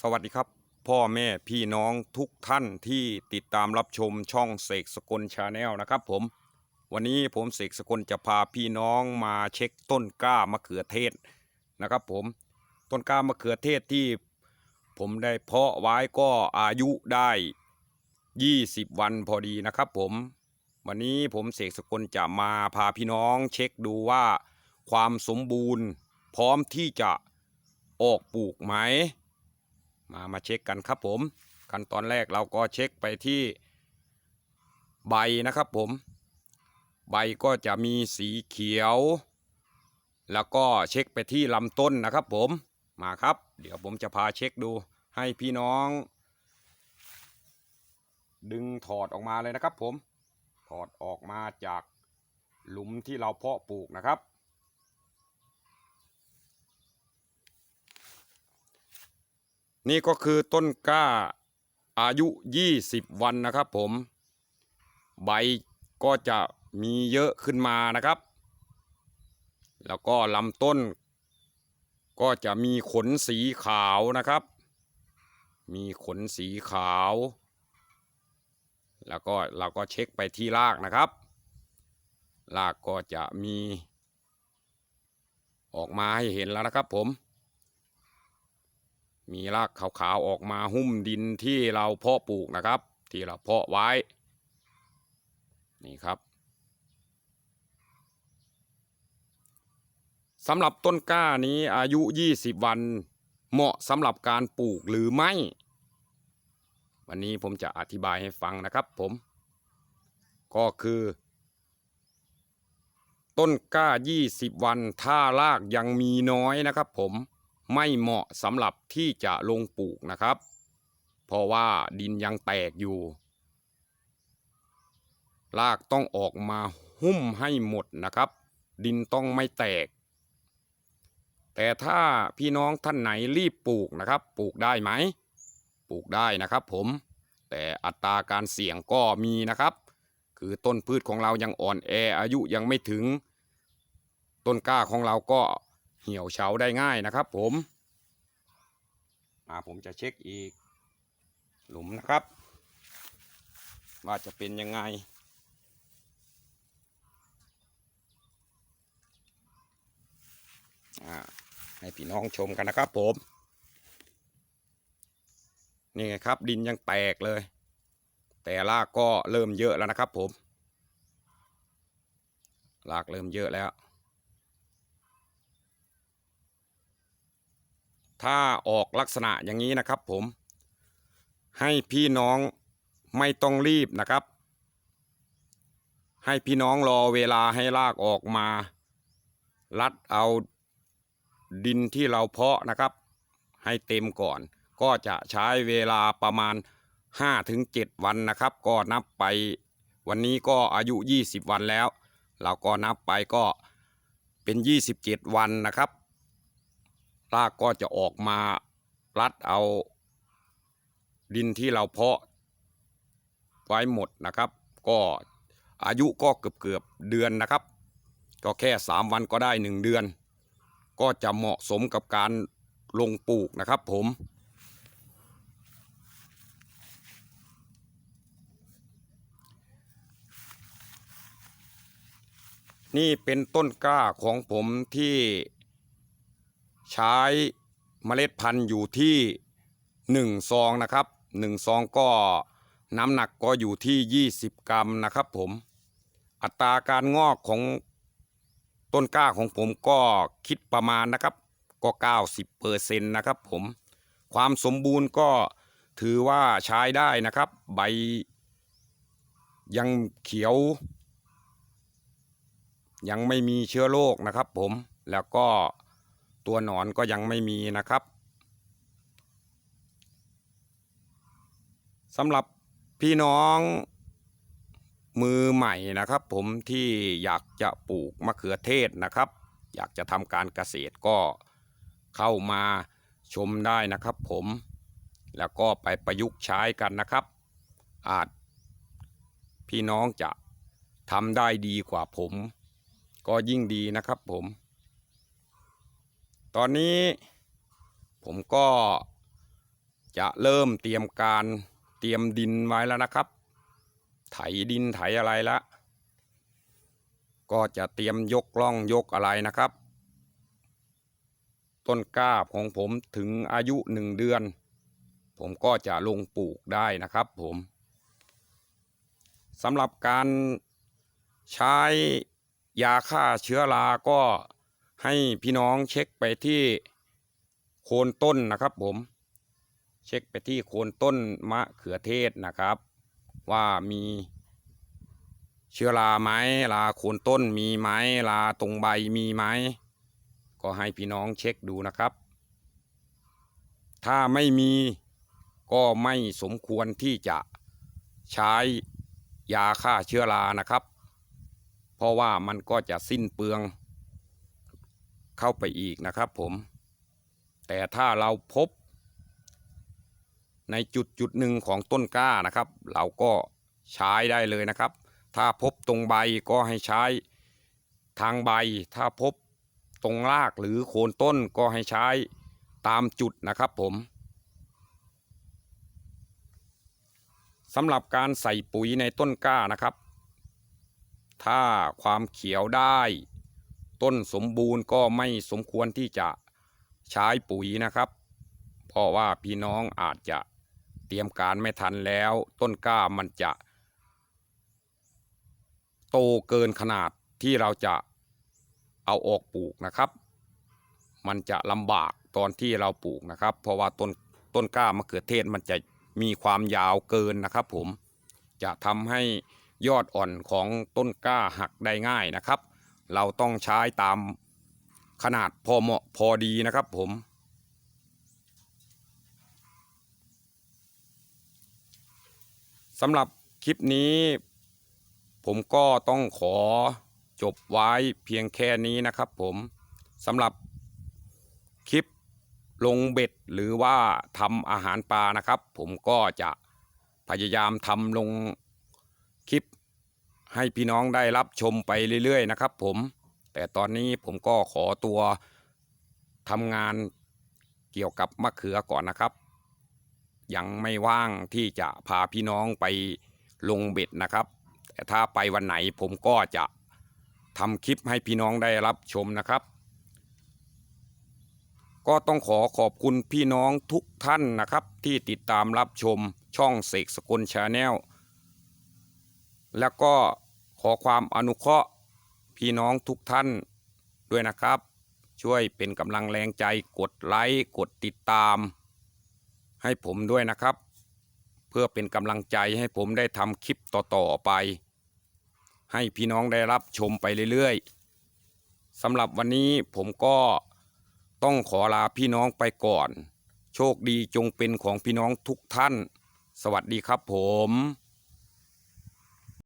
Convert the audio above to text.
สวัสดีครับ พ่อแม่พี่น้องทุกท่านที่ติดตามรับชมช่องเสกสกลชาแนลนะครับผม วันนี้ผมเสกสกลจะพาพี่น้องมาเช็คต้นกล้ามะเขือเทศนะครับผมต้นกล้ามะเขือเทศที่ผมได้เพาะไว้ก็อายุได้ 20 วันพอดีนะครับผม วันนี้ผมเสกสกลจะมาพาพี่น้องเช็คดูว่าความสมบูรณ์ พร้อมที่จะออกปลูกไหม มามาเช็คกันครับผม ขั้นตอนแรกเราก็เช็คไปที่ใบนะครับผม ใบก็จะมีสีเขียว แล้วก็เช็คไปที่ลำต้นนะครับผมมาครับ เดี๋ยวผมจะพาเช็คดูให้พี่น้อง ดึงถอดออกมาเลยนะครับผมถอดออกมาจากหลุมที่เราเพาะปลูกนะครับ นี่ก็คือต้นกล้าอายุ 20 วันนะครับผม ใบก็จะมีเยอะขึ้นมานะครับ แล้วก็ลำต้น ก็จะมีขนสีขาวนะครับ มีขนสีขาว แล้วก็เราก็เช็คไปที่รากนะครับ รากก็จะมี ออกมาให้เห็นแล้วนะครับผม มีรากขาวๆออกมาหุ้มดินที่เราเพาะปลูกนะครับ ที่เราเพาะไว้ นี่ครับสำหรับต้นกล้านี้อายุ 20 วันเหมาะสำหรับการปลูกหรือไม่ วันนี้ผมจะอธิบายให้ฟังนะครับผม ก็คือ ต้นกล้า 20 วันถ้ารากยังมีน้อยนะครับผม ไม่เหมาะสำหรับที่จะลงปลูกนะครับ เพราะว่าดินยังแตกอยู่ รากต้องออกมาหุ้มให้หมดนะครับ ดินต้องไม่แตก แต่ถ้าพี่น้องท่านไหนรีบปลูกนะครับ ปลูกได้ไหม ปลูกได้นะครับผม แต่อัตราการเสี่ยงก็มีนะครับ คือต้นพืชของเรายังอ่อนแออายุยังไม่ถึง ต้นกล้าของเราก็ เหี่ยวเฉาได้ง่ายนะครับ ผมมาผมจะเช็คอีก หลุมนะครับ ว่าจะเป็นยังไง ให้พี่น้องชมกันนะครับผม นี่ไงครับ ดินยังแตกเลย แต่รากก็เริ่มเยอะแล้วนะครับผมรากเริ่มเยอะแล้ว ถ้าออกลักษณะอย่างนี้นะครับผม ให้พี่น้องไม่ต้องรีบนะครับ ให้พี่น้องรอเวลาให้รากออกมา รัดเอาดินที่เราเพาะนะครับ ให้เต็มก่อน ก็จะใช้เวลาประมาณ 5-7 วันนะครับ ก็นับไปวันนี้ก็อายุ 20 วันแล้ว เราก็นับไปก็เป็น 27 วันนะครับ รากก็จะออกมารัดเอาดินที่เราเพาะไว้หมดนะครับ ก็อายุก็เกือบเกือบเดือนนะครับ ก็แค่ 3 วันก็ได้ 1 เดือน ก็จะเหมาะสมกับการลงปลูกนะครับผมนี่เป็นต้นกล้าของผมที่ ใช้เมล็ดพันธุ์อยู่ที่หนึ่งซองนะครับหนึ่งซองก็น้ำหนักก็อยู่ที่ 20 กรัมนะครับผมอัตราการงอกของต้นกล้าของผมก็คิดประมาณนะครับก็ 90เปอร์เซ็นต์นะครับผมความสมบูรณ์ก็ถือว่าใช้ได้นะครับ ใบยังเขียว ยังไม่มีเชื้อโรคนะครับผมแล้วก็ ตัวหนอนก็ยังไม่มีนะครับสำหรับพี่น้องมือใหม่นะครับ ผมที่อยากจะปลูกมะเขือเทศนะครับ อยากจะทำการเกษตรก็เข้ามาชมได้นะครับผมแล้วก็ไปประยุกต์ใช้กันนะครับ อาจพี่น้องจะทำได้ดีกว่าผม ก็ยิ่งดีนะครับผม ตอนนี้ผมก็จะเริ่มเตรียมการเตรียมดินไว้แล้วนะครับ ไถดินไถอะไรละก็จะเตรียมยกล่องยกอะไรนะครับ ต้นกล้าของผมถึงอายุหนึ่งเดือน ผมก็จะลงปลูกได้นะครับผมสำหรับการใช้ยาฆ่าเชื้อราก็ ให้พี่น้องเช็คไปที่โคนต้นนะครับผม เช็คไปที่โคนต้นมะเขือเทศนะครับ ว่ามีเชื้อราไหมราโคนต้นมีไหมราตรงใบมีไหมก็ให้พี่น้องเช็คดูนะครับ ถ้าไม่มีก็ไม่สมควรที่จะใช้ยาฆ่าเชื้อรานะครับ เพราะว่ามันก็จะสิ้นเปลือง เข้าไปอีกนะครับผม แต่ถ้าเราพบ ในจุดจุดหนึ่งของต้นกล้านะครับ เราก็ใช้ได้เลยนะครับ ถ้าพบตรงใบก็ให้ใช้ทางใบ ถ้าพบตรงรากหรือโคนต้นก็ให้ใช้ตามจุดนะครับผมสำหรับการใส่ปุ๋ยในต้นกล้านะครับ ถ้าความเขียวได้ ต้นสมบูรณ์ก็ไม่สมควรที่จะใช้ปุ๋ยนะครับ เพราะว่าพี่น้องอาจจะเตรียมการไม่ทันแล้ว ต้นกล้ามันจะ โตเกินขนาดที่เราจะเอาออกปลูกนะครับ มันจะลำบากตอนที่เราปลูกนะครับ เพราะว่าต้นต้นกล้ามะเขือเทศมันจะมีความยาวเกินนะครับผมจะทำให้ยอดอ่อนของต้นกล้าหักได้ง่ายนะครับ เราต้องใช้ตามขนาดพอเหมาะพอดีนะครับผม สำหรับคลิปนี้ ผมก็ต้องขอจบไว้เพียงแค่นี้นะครับผมสำหรับคลิปลงเบ็ดหรือว่าทำอาหารปลานะครับ ผมก็จะพยายามทำลงคลิป ให้พี่น้องได้รับชมไปเรื่อย ๆ นะครับ ผม แต่ตอนนี้ผมก็ขอตัวทำงานเกี่ยวกับมะเขือก่อนนะครับ ยังไม่ว่างที่จะพาพี่น้องไปลงเบ็ดนะครับ แต่ถ้าไปวันไหนผมก็จะทำคลิปให้พี่น้องได้รับชมนะครับ ก็ต้องขอขอบคุณพี่น้องทุกท่านนะครับ ที่ติดตามรับชมช่องเสกสกลชาแนลแล้วก็ อความอนุเคราะห์พี่น้องทุกท่านด้วยนะครับ ช่วยเป็นกำลังแรงใจกดไลค์กดติดตาม ให้ผมด้วยนะครับ เพื่อเป็นกำลังใจให้ผมได้ทำคลิปต่อๆไป ให้พี่น้องได้รับชมไปเรื่อยๆสำหรับวันนี้ผมก็ต้องขอลาพี่น้องไปก่อน โชคดีจงเป็นของพี่น้องทุกท่าน สวัสดีครับผม